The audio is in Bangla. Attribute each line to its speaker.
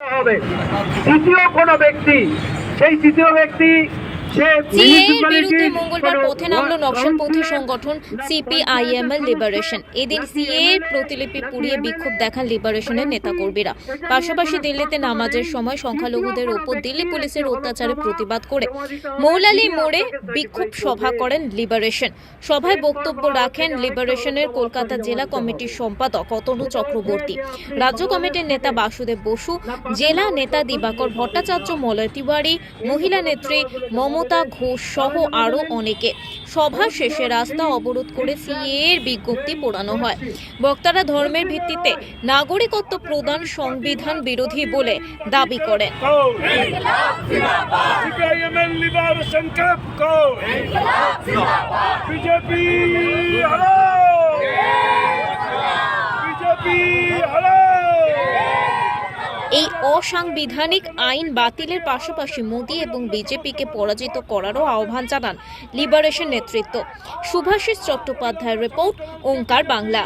Speaker 1: হবে। তৃতীয় কোনো ব্যক্তি সেই তৃতীয় ব্যক্তি
Speaker 2: বিরুদ্ধে মঙ্গলবার
Speaker 1: কোনো
Speaker 2: পথে নামলো নকশালপন্থী সংগঠন সিপিআইএমএল লিবারেশন এদিন সিএএর প্রতিলিপি পুড়িয়ে বিক্ষোভ দেখান লিবারেশনের নেতাকর্মীরা। পাশাপাশি দিল্লিতে নামাজের সময় সংখ্যালঘুদের ওপর দিল্লি পুলিশের অত্যাচারের প্রতিবাদ করে। মৌলালি মোড়ে বিক্ষোভ সভা করেন লিবারেশন সভায় বক্তব্য রাখেন লিবারেশনের কলকাতা জেলা কমিটির সম্পাদক অতনু চক্রবর্তী। রাজ্য কমিটির নেতা বাসুদেব বসু জেলা নেতা দিবাকর ভট্টাচার্য মলয় তিওয়ারি মহিলা নেত্রী মমতা মমতা ঘোষ সহ আরও অনেকে। সভা শেষে রাস্তা অবরোধ করে সিএর বিজ্ঞপ্তি পোড়ানো হয়। বক্তারা ধর্মের ভিত্তিতে নাগরিকত্ব প্রদান সংবিধান বিরোধী বলে দাবি করেন।
Speaker 3: বিজেপি!
Speaker 2: এই অসাংবিধানিক আইন বাতিলের পাশাপাশি মোদী এবং বিজেপিকে পরাজিত করারও আহ্বান জানান লিবারেশন নেতৃত্ব। শুভাশিস চট্টোপাধ্যায়ের রিপোর্ট, ওঙ্কার বাংলা।